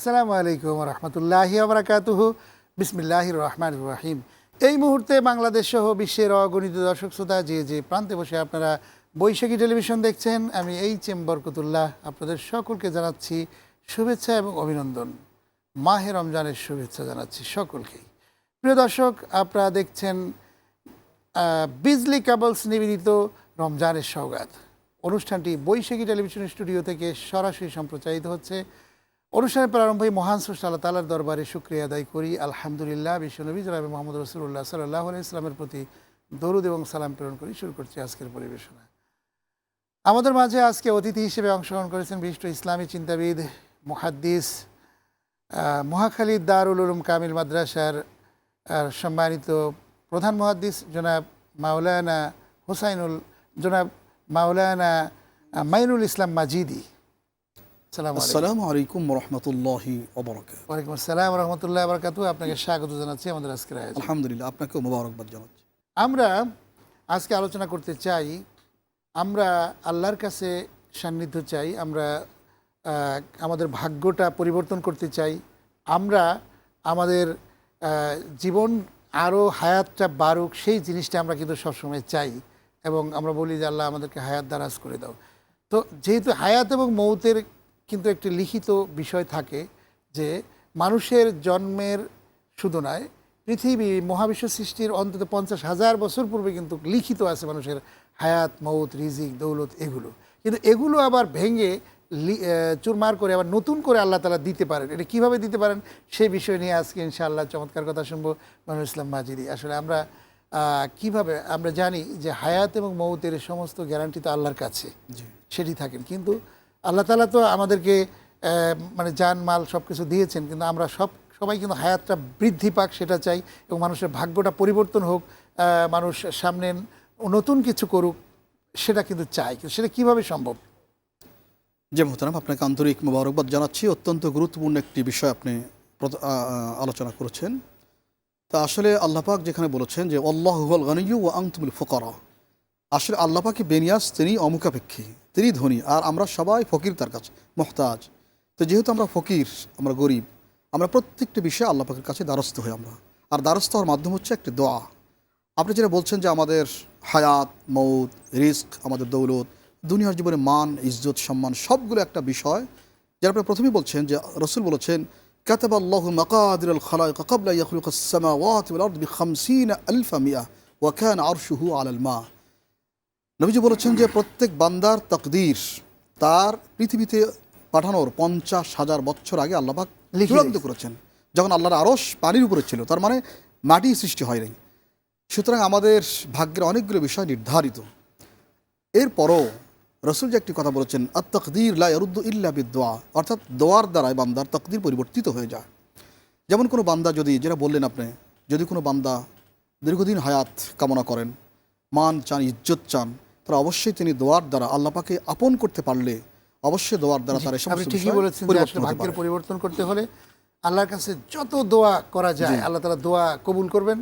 আসসালামু আলাইকুম রহমতুল্লাহি আবরাকাতুহু বিসমিল্লাহ রহমান রাহিম। এই মুহূর্তে বাংলাদেশ সহ বিশ্বের অগণিত দর্শক শ্রোতা যে যে প্রান্তে বসে আপনারা বৈশাখী টেলিভিশন দেখছেন, আমি এইচ এম বরকতুল্লাহ আপনাদের সকলকে জানাচ্ছি শুভেচ্ছা এবং অভিনন্দন। মাহে রমজানের শুভেচ্ছা জানাচ্ছি সকলকেই প্রিয় দর্শক, আপনারা দেখছেন বিজলি কেবলস নিবেদিত রমজানের সৌগাত অনুষ্ঠানটি বৈশাখী টেলিভিশন স্টুডিও থেকে সরাসরি সম্প্রচারিত হচ্ছে। অনুষ্ঠানের প্রারম্ভে মহান স্রষ্টা আল্লাহ তালার দরবারে শুক্রিয়া আদায় করি। আলহামদুলিল্লাহ, বিশ্বনবী জনাবে মোহাম্মদ রসুল্লাহ সাল্লাহ ইসলামের প্রতি দরুদ এবং সালাম প্রেরণ করি। শুরু করছি আজকের পরিবেশনা আমাদের মাঝে আজকে অতিথি হিসেবে অংশগ্রহণ করেছেন বিশিষ্ট ইসলামী চিন্তাবিদ, মুহাদ্দিস মহাখালী দারুল উলুম কামিল মাদ্রাসার সম্মানিত প্রধান মুহাদ্দিস জনাব মাওলানা হুসাইনুল, জনাব মাওলানা মাইনুল ইসলাম মাজিদি। আসসালামু আলাইকুম রহমতুল্লাহি ওবরাকাত ওয়ালাইকুম আসসালাম রহমতুল্লাহ বরকাতু আপনাকে স্বাগত জানাচ্ছি আমাদের আজকের আয়োজন। আলহামদুলিল্লাহ আপনাকেও মোবারকবাদ জানাচ্ছি। আমরা আজকে আলোচনা করতে চাই আমরা আল্লাহর কাছে সান্নিধ্য চাই আমরা আমাদের ভাগ্যটা পরিবর্তন করতে চাই আমরা আমাদের জীবন আরও হায়াতটা বাড়ুক সেই জিনিসটা আমরা কিন্তু সবসময় চাই এবং আমরা বলি যে আল্লাহ আমাদেরকে হায়াত দ্বারাজ করে দাও। তো যেহেতু হায়াত এবং মৌতের কিন্তু একটি লিখিত বিষয় থাকে যে মানুষের জন্মের শুধু নয় পৃথিবী মহাবিশ্ব সৃষ্টির অন্তত পঞ্চাশ হাজার বছর পূর্বে কিন্তু লিখিত আছে মানুষের হায়াত মৌত রিজিক দৌলত এগুলো। কিন্তু এগুলো আবার ভেঙে চুরমার করে আবার নতুন করে আল্লাহ তালা দিতে পারেন। এটা কীভাবে দিতে পারেন? সেই বিষয় নিয়ে আজকে ইনশাআল্লাহ চমৎকার কথা শুনব মানুষ ইসলাম মাজিদি। আসলে আমরা কীভাবে আমরা জানি যে হায়াত এবং মৌতের সমস্ত গ্যারান্টি তো আল্লাহর কাছে। সেটি থাকেন। কিন্তু আল্লাহ তালা তো আমাদেরকে মানে যান মাল সব কিছু দিয়েছেন, কিন্তু আমরা সব, সবাই কিন্তু হায়াতটা বৃদ্ধি পাক সেটা চাই এবং মানুষের ভাগ্যটা পরিবর্তন হোক মানুষ সামনে নতুন কিছু করুক, সেটা কিন্তু চাই। কিন্তু সেটা কীভাবে সম্ভব? যে মোহতারাম, আপনাকে আন্তরিক মোবারকবাদ জানাচ্ছি। অত্যন্ত গুরুত্বপূর্ণ একটি বিষয় আপনি আলোচনা করেছেন। তা আসলে আল্লাপাক যেখানে বলেছেন যে, আল্লাহ গানিয়ু ও আংতুমুল ফকরা। আসলে আল্লাপাকে বেনিয়াস তিনি অমুখাপেক্ষী। তিনি ধনী আর আমরা সবাই ফকির তার কাছে মোহতাজ তো যেহেতু আমরা ফকির আমরা গরিব আমরা প্রত্যেকটি বিষয়ে আল্লাপাকের কাছে দ্বারস্থ হই আমরা আর দ্বারস্থ হওয়ার মাধ্যম হচ্ছে একটি দোয়া আপনি যেটা বলছেন যে আমাদের হায়াত মৌত রিস্ক আমাদের দৌলত দুনিয়ার জীবনে মান ইজ্জত সম্মান সবগুলো একটা বিষয় যার আপনি প্রথমেই বলছেন যে রসুল বলেছেন كتب الله مقادير الخلائق قبل أن يخلق السماوات والأرض بخمسين ألف مئة وكان عرشه على الماء নবীজি বলেছেন যে প্রত্যেক বান্দার তকদির তার পৃথিবীতে পাঠানোর পঞ্চাশ হাজার বছর আগে আল্লাপাক লিখে চূড়ান্ত করেছেন। যখন আল্লাহর আরস পানির উপরে ছিল তার মানে মাটি সৃষ্টি হয়নি সুতরাং আমাদের ভাগ্যের অনেকগুলো বিষয় নির্ধারিত। এরপরও রসুল যে একটি কথা বলেছেন আর তকদির লাউদ্দ ইল্লা বিদোয়া অর্থাৎ দোয়ার দ্বারাই বান্দার তকদির পরিবর্তিত হয়ে যায়। যেমন কোনো বান্দা যদি যেটা বললেন আপনি যদি কোনো বান্দা দীর্ঘদিন হায়াত কামনা করেন মান চান ইজ্জত চান তারা অবশ্যই তিনি দোয়ার দ্বারা আল্লাপাকে আপন করতে পারলে অবশ্যই দোয়ার দ্বারা তার ঠিকই বলেছেন ভাগ্যের পরিবর্তন করতে হলে আল্লাহর কাছে যত দোয়া করা যায় আল্লাহ তালা দোয়া কবুল করবেন।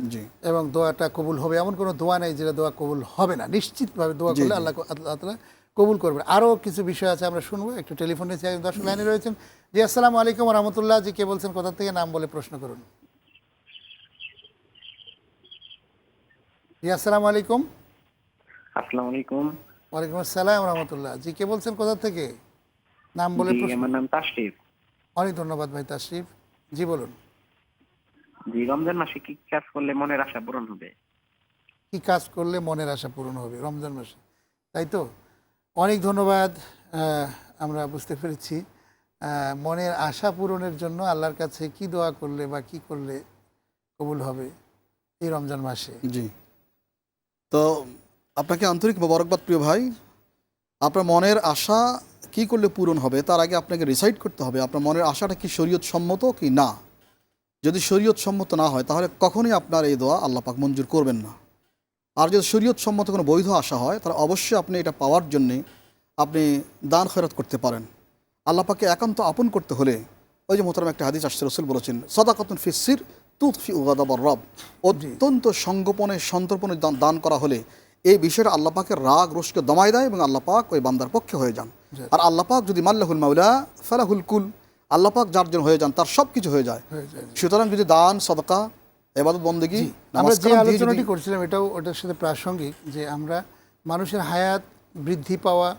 এবং দোয়াটা কবুল হবে। এমন কোনো দোয়া নেই যেটা দোয়া কবুল হবে না। নিশ্চিতভাবে দোয়া করলে আল্লাহ আল্লাহ তালা কবুল করবেন। আরও কিছু বিষয় আছে আমরা শুনব। একটু টেলিফোনে চাই দর্শক লাইনে রয়েছেন। জি আসসালামু আলাইকুম রহমতুল্লাহ। জি কে বলছেন কোথা থেকে নাম বলে প্রশ্ন করুন। জি আসসালামু আলাইকুম। আসসালামু আলাইকুম। ওয়ালাইকুম আসসালাম রহমতুল্লাহ। জি কে বলছেন কোথা থেকে? নাম বলে জি আমার নাম তাশরিফ। অনেক ধন্যবাদ ভাই তাশরিফ। জি বলুন। জি রমজান মাসে কি কাজ করলে মনের আশা পূরণ হবে? কি কাজ করলে মনের আশা পূরণ হবে রমজান মাসে? তাই তো? অনেক ধন্যবাদ আহ, আমরা বুঝতে পেরেছি। আহ, মনের আশা পূরণের জন্য আল্লাহর কাছে কি দোয়া করলে বা কি করলে কবুল হবে এই রমজান মাসে? জি। তো আপনাকে আন্তরিক মোবারকবাদ প্রিয় ভাই। আপনার মনের আশা কি করলে পূরণ হবে তার আগে আপনাকে রিসাইড করতে হবে আপনার মনের আশাটা কি শরীয়ত সম্মত কি না? যদি শরীয়ত সম্মত না হয় তাহলে কখনোই আপনার এই দোয়া আল্লাহ পাক মঞ্জুর করবেন না। আর যদি শরীয়ত সম্মত কোনো বৈধ আশা হয় তাহলে অবশ্যই আপনি এটা পাওয়ার জন্যে আপনি দান খয়রাত করতে পারেন। আল্লাহ পাকে একান্ত আপন করতে হলে ওই যে মোহতারাম একটা হাদিস আসছে রসুল বলেছেন সদাকতুন ফিসির তুৎফি উগাদাবর রব। অত্যন্ত সংগোপনে সন্তর্পণে দান করা হলে এই বিষয়টা আল্লাহ পাকের রাগ রোষকে দমায় দেয় এবং আল্লাহ পাক ওই বান্দার পক্ষে হয়ে যান। আর আল্লাহ পাক যদি মাল্লাহুল মাউলা ফালাহুল কুল আল্লাহ পাক যার জন্য হয়ে যান তার সব কিছু হয়ে যায়। হয়ে যায়। সুতরাং যদি দান সদকা এবাদত বন্দেগি আমরা যে আলোচনাটি করছিলাম এটাও ওটার সাথে প্রাসঙ্গিক যে আমরা মানুষের হায়াত বৃদ্ধি পাওয়া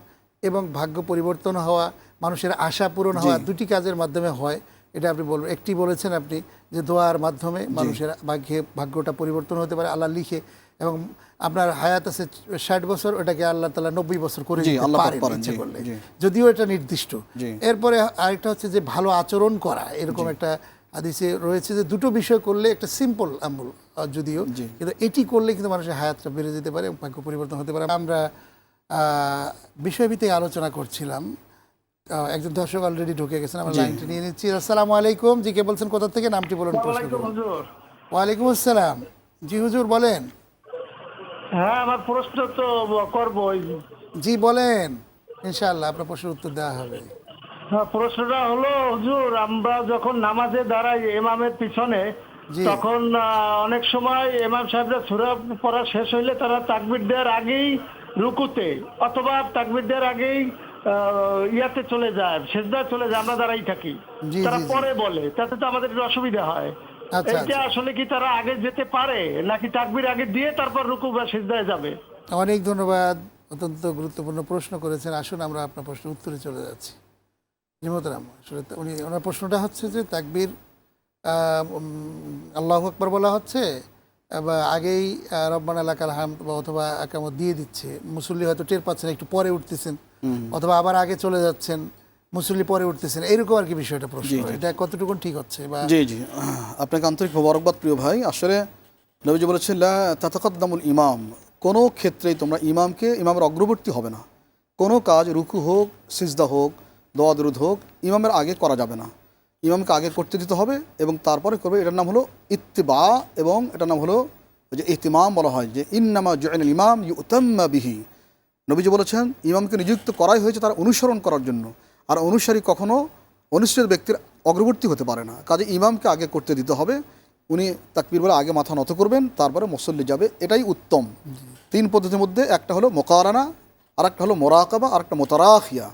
এবং ভাগ্য পরিবর্তন হওয়া মানুষের আশা পূরণ হওয়া দুটি কাজের মাধ্যমে হয়। এটা আপনি বলবেন একটি বলেছেন আপনি যে দোয়ার মাধ্যমে মানুষের ভাগ্যে ভাগ্যটা পরিবর্তন হতে পারে আল্লাহ লিখে এবং আপনার হায়াত আছে ষাট বছর ওটাকে আল্লাহ তালা নব্বই বছর করে দিতে করলে। যদিও এটা নির্দিষ্ট। এরপরে আরেকটা হচ্ছে যে ভালো আচরণ করা এরকম একটা আদিসে রয়েছে যে দুটো বিষয় করলে একটা সিম্পল আমল যদিও কিন্তু এটি করলে কিন্তু মানুষের হায়াতটা বেড়ে যেতে পারে ভাগ্য পরিবর্তন হতে পারে। আমরা আহ, বিষয়ভিত্তিক আলোচনা করছিলাম। আহ, একজন দর্শক অলরেডি ঢুকে গেছেন আমরা লাইনটি নিয়ে নিচ্ছি। আসসালামু আলাইকুম। জি কে বলছেন কোথা থেকে? নামটি বলুন প্রশ্ন ওয়ালাইকুম আসসালাম। জি হুজুর বলেন। হ্যাঁ আমার প্রশ্ন তো করব জি বলেন। ইনশাআল্লাহ আপনার প্রশ্নের উত্তর দেওয়া হবে। হ্যাঁ, প্রশ্নটা হলো হুজুর আমরা যখন নামাজে দাঁড়াই ইমামের পিছনে তখন অনেক সময় ইমাম সাহেবরা সুরা পড়া শেষ হইলে তারা তাকবির দেওয়ার আগেই রুকুতে অথবা তাকবির দেওয়ার আগেই ইয়াতে চলে যায় সেজদায় চলে যায় আমরা দাঁড়াই থাকি। তারা। পরে বলে তাতে তো আমাদের একটু অসুবিধা হয়। এটা আচ্ছা। আসলে কি তারা আগে যেতে পারে নাকি তাকবির আগে দিয়ে তারপর রুকু বা সেজদায় যাবে? অনেক ধন্যবাদ অত্যন্ত গুরুত্বপূর্ণ প্রশ্ন করেছেন। আসুন আমরা আপনার প্রশ্নের উত্তরে চলে যাচ্ছি। জিমতরাম আসলে উনি ওনার প্রশ্নটা হচ্ছে যে তাকবীর আল্লাহ আকবর বলা হচ্ছে বা আগেই রব্বান এলাকার হাম বা অথবা একামত দিয়ে দিচ্ছে। মুসল্লি হয়তো টের পাচ্ছেন একটু পরে উঠতেছেন অথবা আবার আগে চলে যাচ্ছেন। মুসল্লি পরে উঠতেছেন এরকম আর কি বিষয়টা প্রশ্ন এটা কতটুকু ঠিক হচ্ছে বা জি জি। আপনাকে আন্তরিক মোবারকবাদ প্রিয় ভাই। আসলে নবীজি বলেছেন লা তাতাকাদ্দামুল ইমাম। কোনো ক্ষেত্রেই তোমরা ইমামকে ইমামের অগ্রবর্তী হবে না। কোনো কাজ রুকু হোক সিজদা হোক দোয়া দরুদ হোক ইমামের আগে করা যাবে না। ইমামকে আগে করতে দিতে হবে এবং তারপরে করবে এটার নাম হলো ইত্তিবা এবং এটার নাম হলো যে ইতিমাম বলা হয় যে ইন্নামা জয়েন ইমাম ইউতাম্মা বিহি। নবীজি বলেছেন ইমামকে নিযুক্ত করাই হয়েছে তার অনুসরণ করার জন্য। আর অনুসারী কখনও অনুষ্ঠিত ব্যক্তির অগ্রবর্তী হতে পারে না। কাজে ইমামকে আগে করতে দিতে হবে। উনি তাকবীর বলে আগে মাথা নত করবেন, তারপরে মুসল্লি যাবে। এটাই উত্তম। তিন পদ্ধতির মধ্যে একটা হলো মোকারানা আর একটা হলো মোরাকাবা আর একটা মোতারাখিয়া।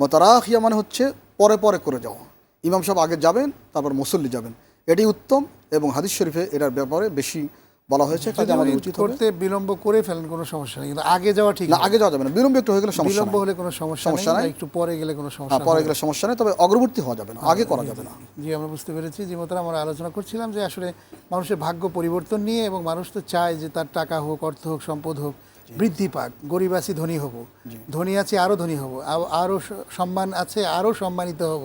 মোতারাখিয়া মানে হচ্ছে পরে পরে করে যাওয়া। ইমাম সাহেব আগে যাবেন, তারপর মুসল্লি যাবেন। এটাই উত্তম এবং হাদিস শরীফে এটার ব্যাপারে বেশি বলা হয়েছে কাজে আমাদের উচিত করতে বিলম্ব করে ফেলেন কোনো সমস্যা নেই। কিন্তু আগে যাওয়া ঠিক না। আগে যাওয়া যাবে না। বিলম্ব একটু হয়ে গেলে সমস্যা বিলম্ব হলে কোনো সমস্যা সমস্যা নেই। একটু পরে গেলে কোনো হ্যাঁ সমস্যা পরে গেলে সমস্যা নেই তবে অগ্রবর্তী হওয়া যাবে না। আগে করা যাবে না। জি আমরা বুঝতে পেরেছি। যে মতো আমরা আলোচনা করছিলাম যে আসলে মানুষের ভাগ্য পরিবর্তন নিয়ে এবং মানুষ তো চায় যে তার টাকা হোক অর্থ হোক সম্পদ হোক বৃদ্ধি পাক গরিব আছি ধনী হব। ধনী আছে আরও ধনী হব। আরও সম্মান আছে আরও সম্মানিত হব।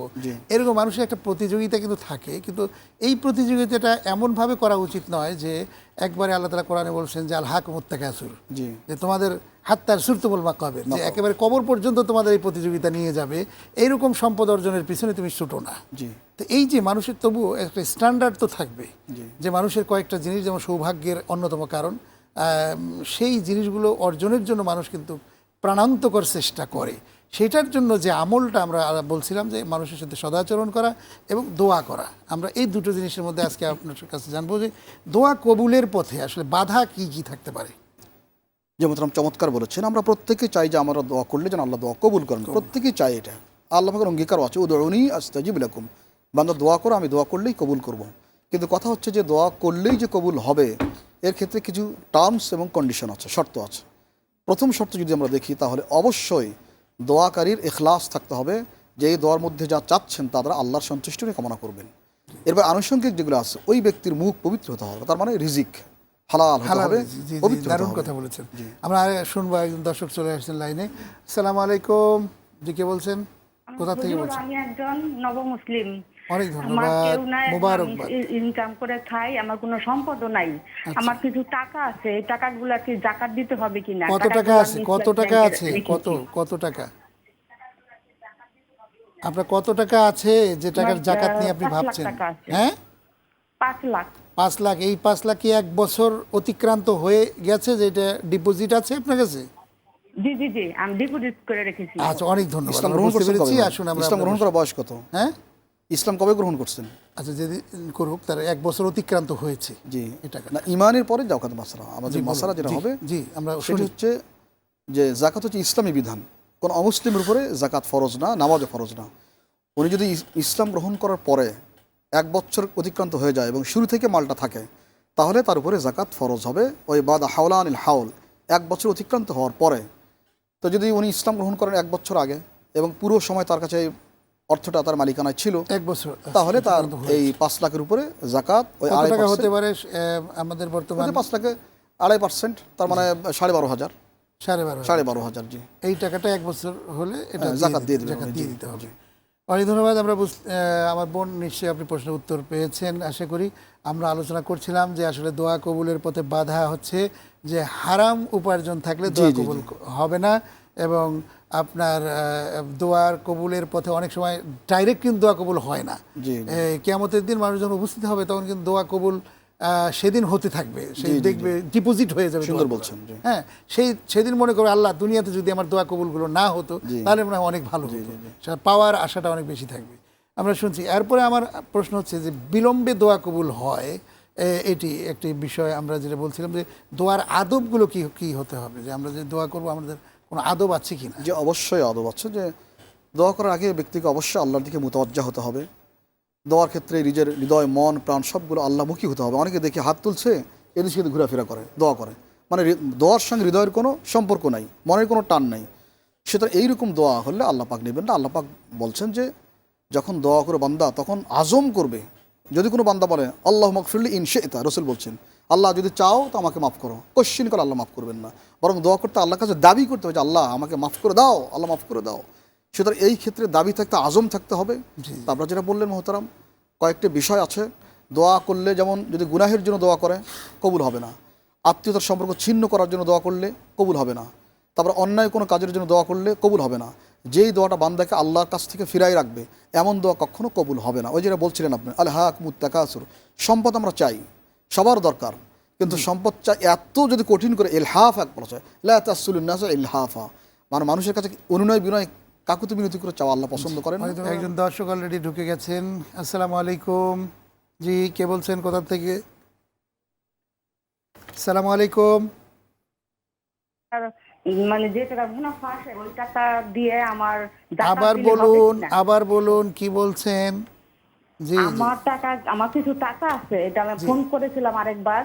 এরকম মানুষের একটা প্রতিযোগিতা কিন্তু থাকে কিন্তু এই প্রতিযোগিতাটা এমনভাবে করা উচিত নয় যে একবারে আল্লাহ তালা কোরআনে বলছেন যে আল হাক মুত্তাকাসুর যে তোমাদের হাত্তার সুরতুবল মাকাবের যে একেবারে কবর পর্যন্ত তোমাদের এই প্রতিযোগিতা নিয়ে যাবে। এইরকম সম্পদ অর্জনের পিছনে তুমি ছুটো না। তো এই যে মানুষের তবু একটা স্ট্যান্ডার্ড তো থাকবে যে মানুষের কয়েকটা জিনিস যেমন সৌভাগ্যের অন্যতম কারণ সেই জিনিসগুলো অর্জনের জন্য মানুষ কিন্তু প্রাণান্তকর চেষ্টা করে। সেটার জন্য যে আমলটা আমরা বলছিলাম যে মানুষের সাথে সদাচরণ করা এবং দোয়া করা। আমরা এই দুটো জিনিসের মধ্যে আজকে আপনার কাছে জানব যে দোয়া কবুলের পথে আসলে বাধা কি কি থাকতে পারে? যেমন চমৎকার বলেছেন আমরা প্রত্যেকে চাই যে আমরা দোয়া করলে যেন আল্লাহ দোয়া কবুল করেন। প্রত্যেকেই চাই এটা। আল্লাহ পাকের অঙ্গীকারও আছে উদরণী আস্তাজিব লাকুম। বান্দা দোয়া করো আমি দোয়া করলেই কবুল করব। কিন্তু কথা হচ্ছে যে দোয়া করলেই যে কবুল হবে এর ক্ষেত্রে কিছু টার্মস এবং কন্ডিশন আছে শর্ত আছে। প্রথম শর্ত যদি আমরা দেখি তাহলে অবশ্যই দোয়াকারীর এখলাস থাকতে হবে। যে এই দোয়ার মধ্যে যা চাচ্ছেন তা দ্বারা আল্লাহর সন্তুষ্টি নিয়ে কামনা করবেন। এরপর আনুষঙ্গিক যেগুলো আছে ওই ব্যক্তির মুখ পবিত্র হতে হবে তার মানে রিজিক হালাল হবে পবিত্র দারুণ কথা বলেছেন। আমরা আর শুনব একজন দর্শক চলে আসছেন লাইনে। আসসালামু আলাইকুম জি কে বলছেন? কোথা থেকে বলছেন? আমি একজন নব মুসলিম অনেক ধন্যবাদ মোবারকবাদ। ইনকাম করে খাই আমার কোনো সম্পদও নাই। আচ্ছা। আমার কিছু টাকা আছে এই টাকাগুলা কি জাকাত দিতে হবে কিনা? কত টাকা আছে? কত টাকা আছে? কত কত টাকা? আপনার কত টাকা আছে যে টাকার জাকাত নিয়ে আপনি ভাবছেন? হ্যাঁ? পাঁচ লাখ। পাঁচ লাখ এই পাঁচ লাখ কি এক বছর অতিক্রান্ত হয়ে গেছে যে এটা ডিপোজিট আছে আপনার কাছে? জি জি জি আমি ডিপোজিট করে রেখেছি। আচ্ছা অনেক ধন্যবাদ ইসলাম গ্রহণ কবে? আসুন আমরা ইসলাম গ্রহণ করার বয়স কত? হ্যাঁ? ইসলাম কবে গ্রহণ করছেন? আচ্ছা যদি করুক তার এক বছর অতিক্রান্ত হয়েছে জি। এটা না ইমানের পরে জাকাত মাসালা আমাদের মাসালা যেটা হবে জি আমরা সেটি হচ্ছে যে জাকাত হচ্ছে ইসলামী বিধান। কোন অমুসলিমের উপরে জাকাত ফরজ না নামাজও ফরজ না। উনি যদি ইসলাম গ্রহণ করার পরে এক বছর অতিক্রান্ত হয়ে যায় এবং শুরু থেকে মালটা থাকে তাহলে তার উপরে জাকাত ফরজ হবে। ওই বাদ হাওলা আনিল হাউল এক বছর অতিক্রান্ত হওয়ার পরে। তো যদি উনি ইসলাম গ্রহণ করেন এক বছর আগে এবং পুরো সময় তার কাছে অর্থটা তার মালিকানায় ছিল। এক বছর। তাহলে তার এই পাঁচ লাখের উপরে জাকাত ওই আড়াই টাকা হতে পারে আমাদের বর্তমান? পাঁচ লাখে আড়াই পার্সেন্ট তার মানে সাড়ে বারো হাজার। সাড়ে বারো সাড়ে বারো হাজার জি। এই টাকাটা এক বছর হলে এটা হ্যাঁ, জাকাত দিয়ে জাকাত দিয়ে দিতে হবে। অনেক ধন্যবাদ আমরা আমার বোন নিশ্চয়ই আপনি প্রশ্নের উত্তর পেয়েছেন আশা করি। আমরা আলোচনা করছিলাম যে আসলে দোয়া কবুলের পথে বাধা হচ্ছে যে হারাম উপার্জন থাকলে দোয়া কবুল হবে না এবং আপনার দোয়ার কবুলের পথে অনেক সময় ডাইরেক্ট কিন্তু দোয়া কবুল হয় না। কেয়ামতের দিন মানুষ যখন উপস্থিত হবে তখন কিন্তু দোয়া কবুল সেদিন হতে থাকবে। সেই দেখবে ডিপোজিট হয়ে যাবে সুন্দর বলছেন, হ্যাঁ সেই সেদিন মনে করো আল্লাহ দুনিয়াতে যদি আমার দোয়া কবুলগুলো না হতো তাহলে মনে হয় অনেক ভালো হতো। পাওয়ার আশাটা অনেক বেশি থাকবে। আমরা শুনছি এরপরে আমার প্রশ্ন হচ্ছে যে বিলম্বে দোয়া কবুল হয় এটি একটি বিষয় আমরা যেটা বলছিলাম যে দোয়ার আদবগুলো কি কি হতে হবে? যে আমরা যে দোয়া করব আমাদের কোনো আদব আছে কি না? যে অবশ্যই আদব আছে, যে দোয়া করার আগে ব্যক্তিকে অবশ্যই আল্লাহর দিকে মুতওয়াজ্জা হতে হবে। দোয়ার ক্ষেত্রে নিজের হৃদয়, মন, প্রাণ সবগুলো আল্লাহমুখী হতে হবে। অনেকে দেখে হাত তুলছে এদিকে সেদিকে ঘোরাফেরা করে, দোয়া করে। মানে দোয়ার সঙ্গে হৃদয়ের কোনো সম্পর্ক নাই, মনের কোনো টান নাই। সুতরাং এইরকম দোয়া হলে আল্লাহ পাক নেবেন না। আল্লাহ পাক বলছেন যে, যখন দোয়া করে বান্দা, তখন আজম করবে। যদি কোনো বান্দা বলে, আল্লাহ মকফিল্লি ইনশে এটা রসুল বলছেন আল্লাহ যদি চাও তো আমাকে মাফ করো। কোশ্চিন করে আল্লাহ মাফ করবেন না। বরং দোয়া করতে আল্লাহর কাছে দাবি করতে হবে যে আল্লাহ আমাকে মাফ করে দাও আল্লাহ মাফ করে দাও। সুতরাং এই ক্ষেত্রে দাবি থাকতে আজম থাকতে হবে। আপনারা যেটা বললেন মোহতারাম কয়েকটি বিষয় আছে। দোয়া করলে যেমন যদি গুনাহের জন্য দোয়া করে কবুল হবে না। আত্মীয়তার সম্পর্ক ছিন্ন করার জন্য দোয়া করলে কবুল হবে না। তারপর অন্যায় কোনো কাজের জন্য দোয়া করলে কবুল হবে না। যেই দোয়াটা বান্দাকে আল্লাহর কাছ থেকে ফিরাই রাখবে এমন দোয়া কখনো কবুল হবে না। ওই যেটা বলছিলেন আপনি আল হাক মুত্তাকাসুর। সম্পদ আমরা চাই। সবার দরকার। কিন্তু সম্পদ চাই এত যদি কঠিন করে এলহাফ এক বলা যায়। এলহাফা মানে মানুষের কাছে অনুনয় বিনয় কাকুতি মিনতি করে চাওয়া আল্লাহ পছন্দ করেন। একজন দর্শক অলরেডি ঢুকে গেছেন। আসসালামু আলাইকুম। জি কে বলছেন? কোথা থেকে? আসসালামু আলাইকুম। মানে যে টাকা মুনাফা আসে ওই টাকা দিয়ে আমার আবার বলুন আবার বলুন কি বলছেন? আমার টাকা আমার কিছু টাকা আছে এটা আমি ফোন করেছিলাম আরেকবার।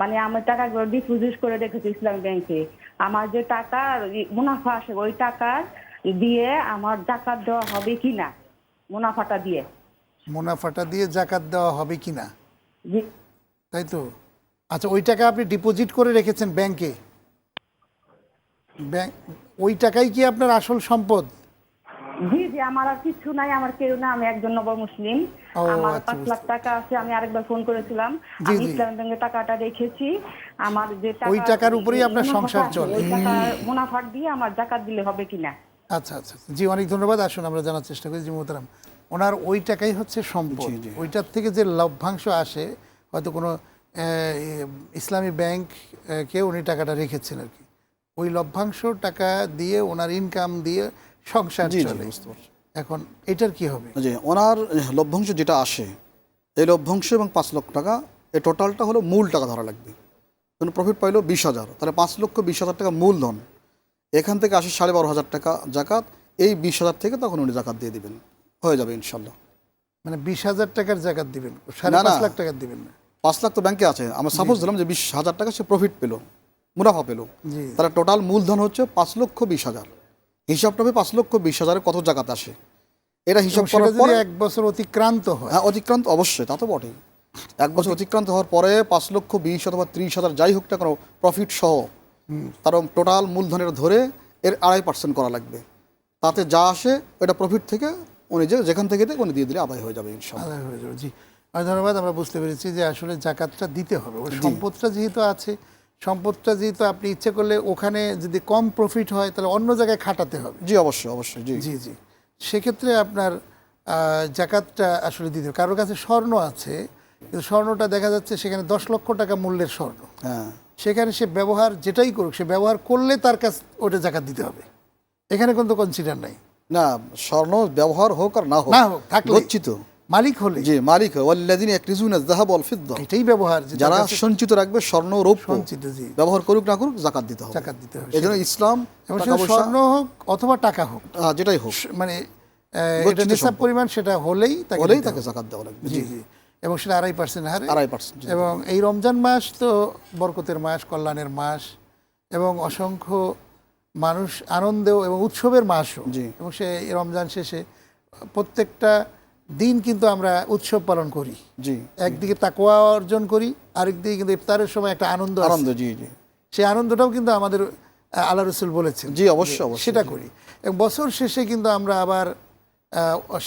মানে আমার টাকাগুলো ডিপোজিট করে রেখেছি ইসলাম ব্যাংকে। আমার যে টাকা মুনাফা আসে ওই টাকা দিয়ে আমার জাকাত দেওয়া হবে কিনা? মুনাফাটা দিয়ে। মুনাফাটা দিয়ে জাকাত দেওয়া হবে কিনা? তাই তো? আচ্ছা ওই টাকা আপনি ডিপোজিট করে রেখেছেন ব্যাংকে? ব্যাংক ওই টাকাই কি আপনার আসল সম্পদ? জি জি আমার আর কিছু নাই আমার কেউ না আমি একজন নব মুসলিম। আমার আচ্ছা, পাঁচ লাখ টাকা আছে আমি আরেকবার ফোন করেছিলাম। আমি জি। ইসলাম ব্যাংকে টাকাটা রেখেছি। আমার যে ওই টাকার উপরেই আপনার সংসার চলে। মুনাফার দিয়ে আমার জাকাত দিলে হবে কিনা। আচ্ছা আচ্ছা জি অনেক ধন্যবাদ। আসুন আমরা জানার চেষ্টা করি। জি মোহতারাম। ওনার ওই টাকাই হচ্ছে সম্পদ। ওইটার থেকে যে লভ্যাংশ আসে হয়তো কোনো আহ, ইসলামী ব্যাংক কে উনি টাকাটা রেখেছেন আর কি। ওই লভ্যাংশ টাকা দিয়ে ওনার ইনকাম দিয়ে সংসার চলে। এখন এটার কি হবে? যে ওনার লভ্যাংশ যেটা আসে এই লভ্যাংশ এবং পাঁচ লক্ষ টাকা এই টোটালটা হলো মূল টাকা ধরা লাগবে। উনি প্রফিট পাইলো বিশ হাজার তাহলে পাঁচ লক্ষ বিশ হাজার টাকা মূলধন এখান থেকে আসে সাড়ে বারো হাজার টাকা জাকাত এই বিশ হাজার থেকে তখন উনি জাকাত দিয়ে দিবেন। হয়ে যাবে ইনশাল্লাহ মানে বিশ হাজার টাকার জাকাত দিবেন সাড়ে না, পাঁচ লাখ টাকার দিবেন না? পাঁচ লাখ তো ব্যাংকে আছে। আমরা সাপোজ দিলাম যে বিশ হাজার টাকা সে প্রফিট পেল মুনাফা পেল। তাহলে টোটাল মূলধন হচ্ছে পাঁচ লক্ষ বিশ হাজার। হিসাবটা হবে পাঁচ লক্ষ বিশ হাজারে কত জাকাত আসে? এটা হিসাব করার পরে এক বছর অতিক্রান্ত হয়। হ্যাঁ অতিক্রান্ত অবশ্যই তা তো বটেই। এক বছর অতিক্রান্ত হওয়ার পরে পাঁচ লক্ষ বিশ অথবা ত্রিশ হাজার যাই হোক না কেন প্রফিট সহ তার টোটাল মূলধনের ধরে এর আড়াই পার্সেন্ট করা লাগবে। তাতে যা আসে ওটা প্রফিট থেকে উনি যে যেখান থেকে দেয় উনি দিয়ে দিলে আদায় হয়ে যাবে আদায় হয়ে যাবে জি। ধন্যবাদ আমরা বুঝতে পেরেছি যে আসলে জাকাতটা দিতে হবে। ওই সম্পদটা যেহেতু আছে সম্পদটা যেহেতু আপনি ইচ্ছে করলে ওখানে যদি কম প্রফিট হয় তাহলে অন্য জায়গায় খাটাতে হবে। জি অবশ্যই অবশ্যই জি। জি জি। সেক্ষেত্রে আপনার জাকাতটা আসলে দিতে হবে। কারোর কাছে স্বর্ণ আছে কিন্তু স্বর্ণটা দেখা যাচ্ছে সেখানে দশ লক্ষ টাকা মূল্যের স্বর্ণ। হ্যাঁ। সেখানে সে ব্যবহার যেটাই করুক সে ব্যবহার করলে তার কাছ ওটা জাকাত দিতে হবে। এখানে কিন্তু কনসিডার নাই। না স্বর্ণ ব্যবহার হোক আর না হোক না হোক, থাকলে। মালিক হলে। জি মালিক ওয়াল্লাদিন একরিজুন জাহাব অল ফিদ্দা। এটাই ব্যবহার যারা সঞ্চিত রাখবে স্বর্ণ রৌপ্য। সঞ্চিত জি। ব্যবহার করুক না করুক জাকাত দিতে হবে। জাকাত দিতে হবে এই জন্য ইসলাম স্বর্ণ হোক অথবা টাকা হোক। যেটাই হোক। মানে এটা নিসাব পরিমাণ সেটা হলেই তাকে হলেই তাকে। জাকাত দেওয়া লাগবে। জি জি। এবং সেটা আড়াই পার্সেন্ট হারে। আড়াই পার্সেন্ট এবং এই রমজান মাস তো বরকতের মাস কল্যাণের মাস। এবং অসংখ্য মানুষ আনন্দেও এবং উৎসবের মাসও। জি। এবং সে রমজান শেষে প্রত্যেকটা দিন কিন্তু আমরা উৎসব পালন করি। জি একদিকে তাকোয়া অর্জন করি আরেকদিকে কিন্তু ইফতারের সময় একটা আনন্দ আনন্দ জি জি। সেই আনন্দটাও কিন্তু আমাদের আল্লাহ রসুল বলেছেন। জি অবশ্যই অবশ্যই সেটা করি। এবং বছর শেষে কিন্তু আমরা আবার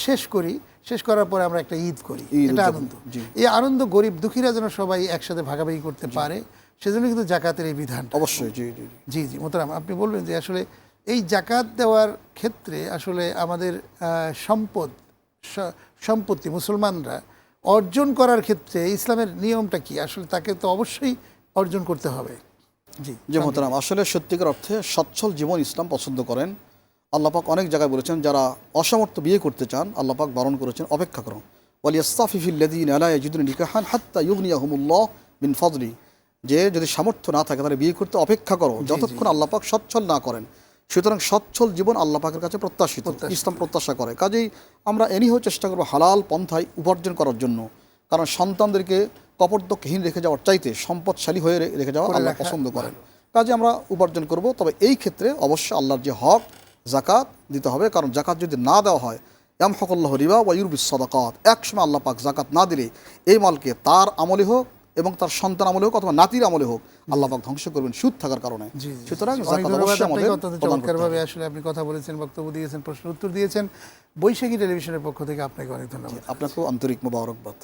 শেষ করি। শেষ করার পরে আমরা একটা ঈদ করি। এটা আনন্দ। এই আনন্দ গরিব দুঃখীরা যেন সবাই একসাথে ভাগাভাগি করতে পারে সেজন্য কিন্তু জাকাতের এই বিধান অবশ্যই জি জি জি। মোতারাম আপনি বলবেন যে আসলে এই জাকাত দেওয়ার ক্ষেত্রে আসলে আমাদের সম্পদ সম্পত্তি মুসলমানরা অর্জন করার ক্ষেত্রে ইসলামের নিয়মটা কি? আসলে তাকে তো অবশ্যই অর্জন করতে হবে। জি যে মোহতারাম আসলে সত্যিকার অর্থে সচ্ছল জীবন ইসলাম পছন্দ করেন। আল্লাপাক অনেক জায়গায় বলেছেন যারা অসমর্থ বিয়ে করতে চান আল্লাপাক বারণ করেছেন অপেক্ষা করুন। ওয়ালিয়াস্তাফিফিল্লাদিন আলা ইয়াজিদুন নিকাহান হাত্তা ইউগনিয়াহুমুল্লাহ বিন ফজলি যে যদি সামর্থ্য না থাকে তাহলে বিয়ে করতে অপেক্ষা করো যতক্ষণ আল্লাপাক সচ্ছল না করেন। সুতরাং সচ্ছল জীবন আল্লাপাকের কাছে প্রত্যাশিত ইসলাম প্রত্যাশা করে। কাজেই আমরা এনিহ চেষ্টা করব হালাল পন্থায় উপার্জন করার জন্য। কারণ সন্তানদেরকে কপর্দকহীন রেখে যাওয়ার চাইতে সম্পদশালী হয়ে রেখে যাওয়া আল্লাহ পছন্দ করেন। কাজে আমরা উপার্জন করব তবে এই ক্ষেত্রে অবশ্যই আল্লাহর যে হক জাকাত দিতে হবে। কারণ জাকাত যদি না দেওয়া হয় এম হকল্লাহ রিবা ওয়ুরবিস সদাকাত। একসময় আল্লাহ পাক জাকাত না দিলে এই মালকে তার আমলে হোক এবং তার সন্তান আমলে হোক অথবা নাতির আমলে হোক আল্লাহ পাক ধ্বংস করবেন সুদ থাকার কারণে। সুতরাং চমৎকারভাবে। আসলে আপনি কথা বলেছেন বক্তব্য দিয়েছেন প্রশ্ন উত্তর দিয়েছেন। বৈশাখী টেলিভিশনের পক্ষ থেকে আপনাকে অনেক ধন্যবাদ। আপনাকেও আন্তরিক মোবারকবাদ।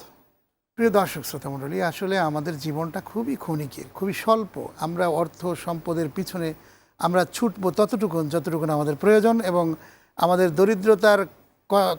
প্রিয় দর্শক শ্রোতা মণ্ডলী আসলে আমাদের জীবনটা খুবই ক্ষণিকের খুবই স্বল্প। আমরা অর্থ সম্পদের পিছনে আমরা ছুটবো ততটুকুন যতটুকুন আমাদের প্রয়োজন এবং আমাদের দরিদ্রতার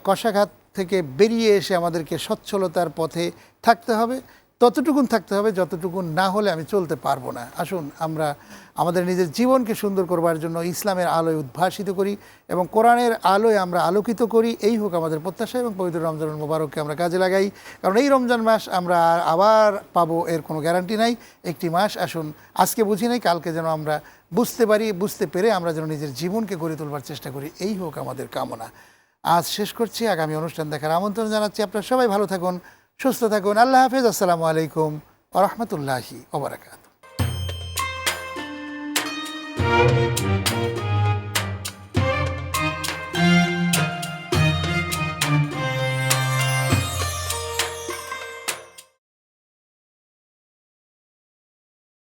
কষাঘাত থেকে বেরিয়ে এসে আমাদেরকে সচ্ছলতার পথে থাকতে হবে। ততটুকুন থাকতে হবে, যতটুকুন না হলে আমি চলতে পারব না। আসুন, আমরা আমাদের নিজের জীবনকে সুন্দর করবার জন্য ইসলামের আলোয় উদ্ভাসিত করি এবং কোরআনের আলোয় আমরা আলোকিত করি। এই হোক আমাদের প্রত্যাশা এবং পবিত্র রমজান মোবারককে আমরা কাজে লাগাই। কারণ এই রমজান মাস আমরা আবার পাবো, এর কোনো গ্যারান্টি নাই। একটি মাস, আসুন, আজকে বুঝি নাই, কালকে যেন আমরা বুঝতে পারি, বুঝতে পেরে আমরা যেন নিজের জীবনকে গড়ে তোলবার চেষ্টা করি। এই হোক আমাদের কামনা। আজ শেষ করছি, আগামী অনুষ্ঠান দেখার আমন্ত্রণ জানাচ্ছি। আপনারা সবাই ভালো থাকুন। সুস্থ থাকুন। আল্লাহ হাফিজ। আসসালামু আলাইকুম আ রহমতুল্লাহি ওবরাকাত